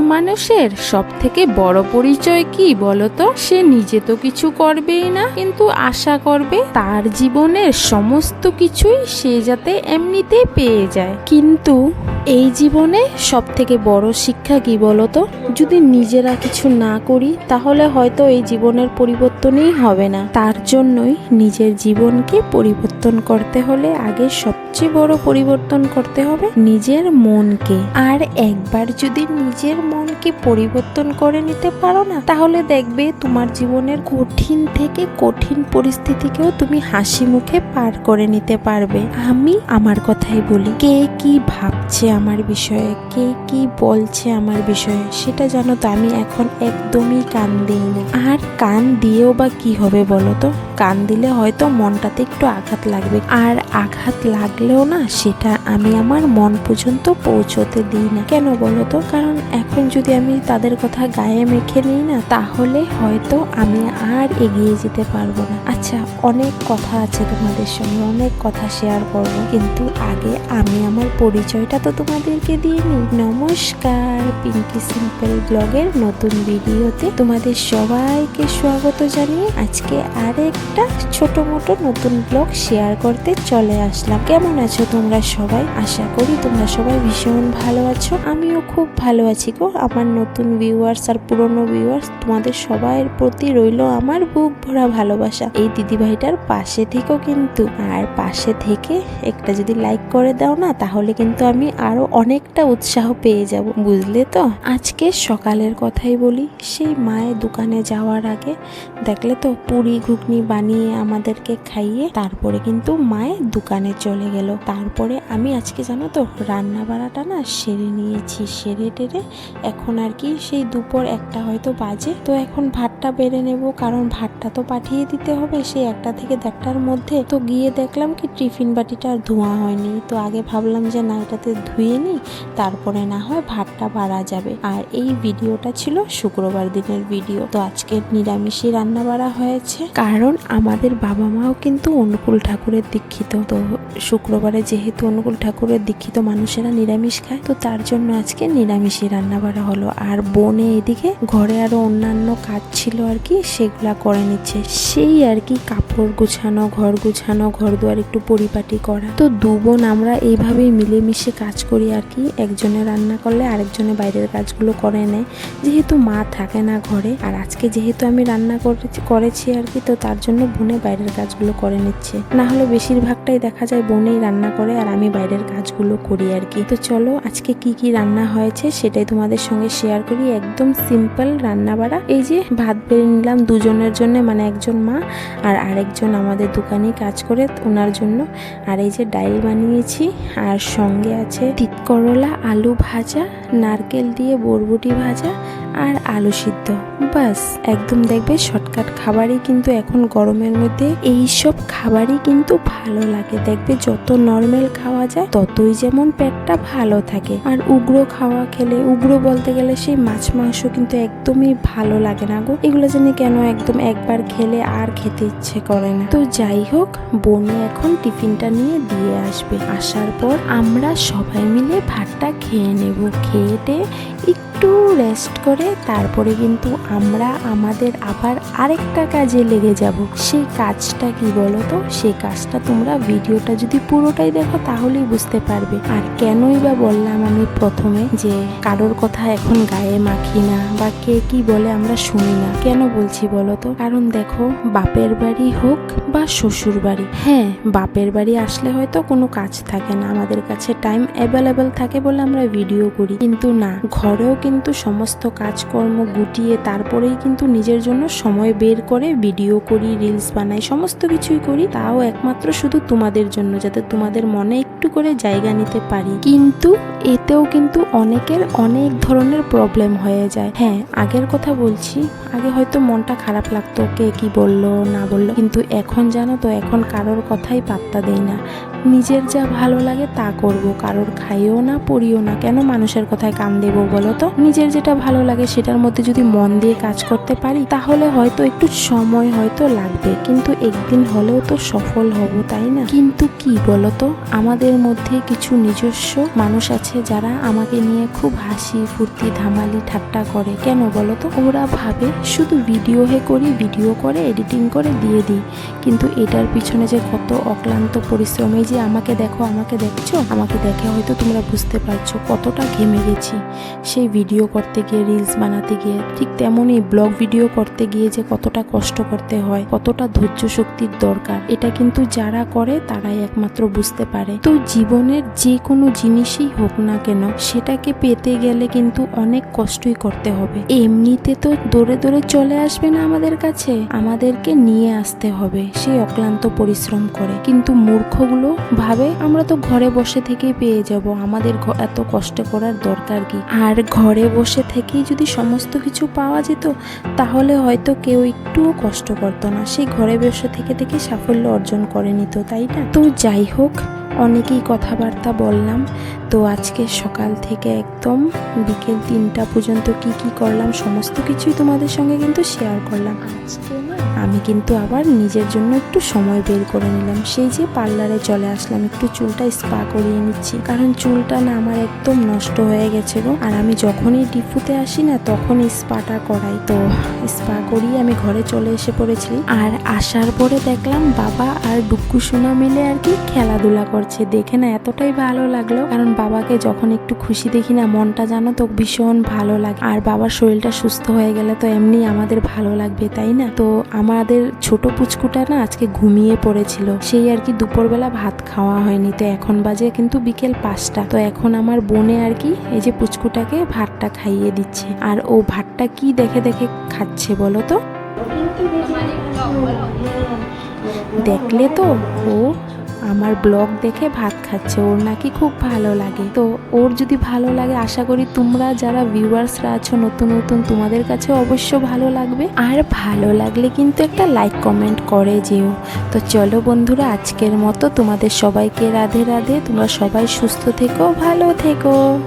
মানুষের সব থেকে বড় পরিচয় কি বলতো? সে নিজে তো কিছু করবেই না, কিন্তু আশা করবে তার জীবনের সমস্ত কিছুই সে যাতে এমনিতেই পেয়ে যায়। কিন্তু এই জীবনে সব থেকে বড় শিক্ষা কি বলতো? যদি নিজেরা কিছু না করি, তাহলে হয়তো এই জীবনের পরিবর্তনই হবে না। তার জন্যই নিজের জীবনকে পরিবর্তন করতে হলে আগে সবচেয়ে বড় পরিবর্তন করতে হবে নিজের মনকে। আর একবার যদি নিজের মনকে পরিবর্তন করে নিতে পারো না, তাহলে দেখবে তোমার জীবনের কঠিন থেকে কঠিন পরিস্থিতিকেও তুমি হাসি মুখে পার করে নিতে পারবে। আমি আমার কথাই বলি, কে কি ভাবছে আমার বিষয়ে, কে কি বলছে আমার বিষয়ে, সেটা জানো তো আমি এখন একদমই কান দিই না আর কান দিয়েও বা কি হবে বলো তো? কান দিলে হয়তো মনটাতে একটু আঘাত লাগবে। আর আঘাত লাগলেও না, সেটা আমি আমার মন পর্যন্ত পৌঁছতে দিই না। কেন বলো তো? কারণ এখন যদি আমি তাদের কথা গায়ে মেখে নিই না, তাহলে হয়তো আমি আর এগিয়ে যেতে পারব না। আচ্ছা অনেক কথা আছে তোমাদের সঙ্গে, অনেক কথা শেয়ার করব, কিন্তু আগে আমি আমার পরিচয়টা তো তোমাদেরকে দিয়ে নিই নমস্কার পিঙ্কি সিম্পল ব্লগের নতুন ভিডিওতে তোমাদের সবাইকে স্বাগত জানিয়ে আজকে আরেকটা ছোট মোটো নতুন ব্লগ শেয়ার করতে চলে আসলাম। কেমন আছো তোমরা সবাই? আশা করি তোমরা সবাই ভীষণ ভালো আছো। আমিও খুব ভালো আছি গো। আমার নতুন ভিউয়ার্স আর পুরনো ভিউয়ার্স তোমাদের সবার প্রতি রইল আমার বুক ভরা ভালোবাসা। এই দিদিভাইটার পাশে থেকেও কিন্তু। আর পাশে থেকে একটা যদি লাইক করে দাও না, তাহলে কিন্তু আমি আরও অনেকটা উৎসাহ পেয়ে যাব। বুঝলে তো? আজকে সকালের কথাই বলি, সেই মায়ের দোকানে যাওয়ার আগে দেখলে তো পুরি ঘুগনি বানিয়ে আমাদেরকে খাইয়ে তারপরে কিন্তু মায়ের দোকানে চলে গেল। তারপরে আমি আজকে জানো তো রান্না বাড়াটা না সেরে নিয়েছি, সেরে টেরে। এখন আর কি সেই দুপুর একটা হয়তো বাজে। তো এখন ভাতটা বেড়ে নেব, কারণ ভাতটা তো পাঠিয়ে দিতে হবে। সেই একটা থেকে দেড়টার মধ্যে। তো গিয়ে দেখলাম কি টিফিন বাটিটা আর ধোয়া হয়নি। তো আগে ভাবলাম যে না, এটাতে ধুয়ে নিই, তারপরে না হয় ভাতটা বাড়া যাবে। আর এই ভিডিওটা ছিল শুক্রবার দিনের ভিডিও। তো আজকে নিরামিষই রান্না বাড়া হয়েছে। কারণ আমাদের বাবা মাও কিন্তু অনুকূল ঠাকুরের দীক্ষিত। তো শুক্রবারে যেহেতু অনুকূল ঠাকুরের দীক্ষিত মানুষেরা নিরামিষ খায়, তো তার জন্য আজকে নিরামিষই রান্না বাড়া হলো। আর বনে এদিকে ঘরে আরও অন্যান্য কাজ ছিল। আর কি, সেগুলা করে নিচ্ছে। সেই আর কি কাপড় গুছানো, ঘর গুছানো ঘর দুয়ার একটু পরিপাটি করা। তো দু বোন আমরা এইভাবেই মিলেমিশে কাজ করি আর কি। একজনে রান্না করলে আরেকজনে বাইরের কাজগুলো করে নেয়। যেহেতু মা থাকে না ঘরে, আর আজকে যেহেতু আমি রান্না করেছি আর কি, তো তার জন্য বোনে বাইরের কাজগুলো করে নিচ্ছে। না হলে বেশিরভাগটাই দেখা যায় বোনেই রান্না করে আর আমি বাইরের কাজগুলো করি আর কি। তো চলো আজকে কি কি রান্না হয়েছে সেটাই তোমাদের সঙ্গে শেয়ার করি। একদম সিম্পল রান্না বাড়া এই যে ভাত বেড়ে নিলাম দুজনের জন্য মানে একজন মা আর আরেকজন আমাদের দোকানে কাজ করে ওনার জন্য। আর এই যে ডাইল বানিয়েছি, আর সঙ্গে আছে তিত করলা আলু ভাজা, নারকেল দিয়ে বরবটি ভাজা আর আলু সিদ্ধ। বাস, একদম দেখবে শর্টকাট খাবারই কিন্তু এখন গরমের মধ্যে এই সব খাবারই কিন্তু ভালো লাগে। দেখবে যত নর্মাল খাওয়া যায়, ততই যেমন পেটটা ভালো থাকে। আর উগ্র খাওয়া খেলে, উগ্র বলতে গেলে সেই মাছ মাংস কিন্তু একদমই ভালো লাগে না গো। এগুলো জানি কেন একদম একবার খেলে আর খেতে ইচ্ছে করে না। তো যাই হোক বোনে এখন টিফিনটা নিয়ে দিয়ে আসবে। আসার পর আমরা সবাই মিলে ভাতটা খেয়ে নেব। খেয়ে টেয়ে একটু রেস্ট করে, তারপরে কিন্তু আমরা আমাদের আবার আরেকটা কাজে লেগে যাব। সেই কাজটা কি বলো তো সেই কাজটা তোমরা ভিডিওটা যদি পুরোটাই দেখো তাহলেই বুঝতে পারবে। আর কেনই বা বললাম আমি প্রথমে যে কারোর কথা এখন গায়ে মাখি না বা কে কি বলে আমরা শুনি না। কেন বলছি বলো তো কারণ দেখো, বাপের বাড়ি হোক বা শ্বশুর বাড়ি হ্যাঁ বাপের বাড়ি আসলে হয়তো কোনো কাজ থাকে না। আমাদের কাছে টাইম অ্যাভেলেবেল থাকে বলে আমরা ভিডিও করি। কিন্তু না, ঘরেও কিন্তু সমস্ত কাজকর্ম গুটিয়ে তারপরেই কিন্তু নিজের জন্য সময় বের করে, ভিডিও করি রিলস বানাই, সমস্ত কিছুই করি। তাও একমাত্র শুধু তোমাদের জন্য, যাতে তোমাদের মনে একটু করে জায়গা নিতে পারি। কিন্তু এতেও কিন্তু অনেকের অনেক ধরনের প্রবলেম হয়ে যায়। হ্যাঁ আগের কথা বলছি আগে হয়তো মনটা খারাপ লাগতো, কে কি বলল, না বলল। কিন্তু এখন জানো তো, এখন কারোর কথাই পাত্তা দেই না। নিজের যা ভালো লাগে তা করব, কারোর খাইও না, পড়িও না। কেন মানুষের কথায় কান দেবো বলো তো? নিজের যেটা ভালো লাগে সেটার মধ্যে যদি মন দিয়ে কাজ করতে পারি, তাহলে হয়তো একটু সময় হয়তো লাগবে। কিন্তু একদিন হলেও তো সফল হব, তাই না? কিন্তু কি বলো তো? আমাদের মধ্যে কিছু নিজস্ব মানুষ আছে যারা আমাকে নিয়ে খুব হাসি ফুর্তি, ধামালি, ঠাট্টা করে। কেন বলো তো? ওরা ভাবে শুধু ভিডিও হে করি ভিডিও করে এডিটিং করে দিয়ে দিই। কিন্তু এটার পিছনে যে কত অক্লান্ত পরিশ্রম এই যে আমাকে দেখো, আমাকে দেখছ, আমাকে দেখে হয়তো তোমরা বুঝতে পারছ কতটা ঘেমে গেছি। সেই ভিডিও করতে গিয়ে রিলস বানাতে গিয়ে, ঠিক তেমনই ব্লগ ভিডিও করতে গিয়ে যে কতটা কষ্ট করতে হয়, কতটা ধৈর্য শক্তির দরকার, এটা কিন্তু যারা করে তারাই একমাত্র বুঝতে পারে। তো জীবনের যে কোনো জিনিসই হোক না কেন, সেটাকে পেতে গেলে কিন্তু অনেক কষ্টই করতে হবে। এমনিতে তো দৌড়ে দৌড়ে চলে আসবে না আমাদের কাছে? আমাদেরকে নিয়ে আসতে হবে। সেই অক্লান্ত পরিশ্রম করে। কিন্তু মূর্খগুলো ভাবে, আমরা তো ঘরে বসে থেকেই পেয়ে যাব। আমাদের এত কষ্ট করার দরকার কি? আর ঘরে বসে থেকেই যদি সমস্ত কিছু পাওয়া যেত, তাহলে হয়তো কেউ একটুও কষ্ট করতো না। সেই ঘরে বসে থেকে থেকে সাফল্য অর্জন করে নিত, তাই না? তো যাই হোক অনেকেই কথাবার্তা বললাম। তো আজকে সকাল থেকে একদম বিকেল তিনটা পর্যন্ত কি কি করলাম, সমস্ত কিছুই তোমাদের সঙ্গে কিন্তু শেয়ার করলাম। আজকে না আমি কিন্তু আবার নিজের জন্য একটু সময় বের করে নিলাম। সেই যে পার্লারে চলে আসলাম, একটু চুলটা স্পা করিয়ে নিচ্ছি। কারণ চুলটা না আমার একদম নষ্ট হয়ে গেছে গো। আর আমি যখনই ডিপুতে আসি না, তখনই স্পাটা করাই। তো স্পা করিয়ে আমি ঘরে চলে এসে পড়েছি। আর আসার পরে দেখলাম বাবা আর ডুক্কু সোনা মিলে আর কি খেলাধুলা করছে। দেখে না এতটাই ভালো লাগল। কারণ বাবাকে যখন একটু খুশি দেখি না, মনটা জানো তো ভীষণ ভালো লাগে। আর বাবার শরীরটা সুস্থ হয়ে গেলে তো এমনি আমাদের ভালো লাগবে, তাই না? তো আমাদের ছোট পুচকুটা না আজকে ঘুমিয়ে পড়েছিল। সেই আর কি দুপুরবেলা ভাত খাওয়া হয়নি। তো এখন বাজে কিন্তু বিকেল পাঁচটা। তো এখন আমার বোনে আর কি এই যে পুচকুটাকে ভাতটা খাইয়ে দিচ্ছে। আর ও ভাতটা কি দেখে দেখে খাচ্ছে বলো তো? দেখলে তো ও আমার ব্লগ দেখে ভাত খাচ্ছে, ওর নাকি খুব ভালো লাগে। তো ওর যদি ভালো লাগে, আশা করি তোমরা যারা ভিউয়ার্সরা আছো, নতুন নতুন, তোমাদের কাছে অবশ্য ভালো লাগবে। আর ভালো লাগলে কিন্তু একটা লাইক কমেন্ট করে যেও। তো চলো বন্ধুরা, আজকের মতো তোমাদের সবাইকে রাধে রাধে, তোমরা সবাই সুস্থ থেকো, ভালো থেকো।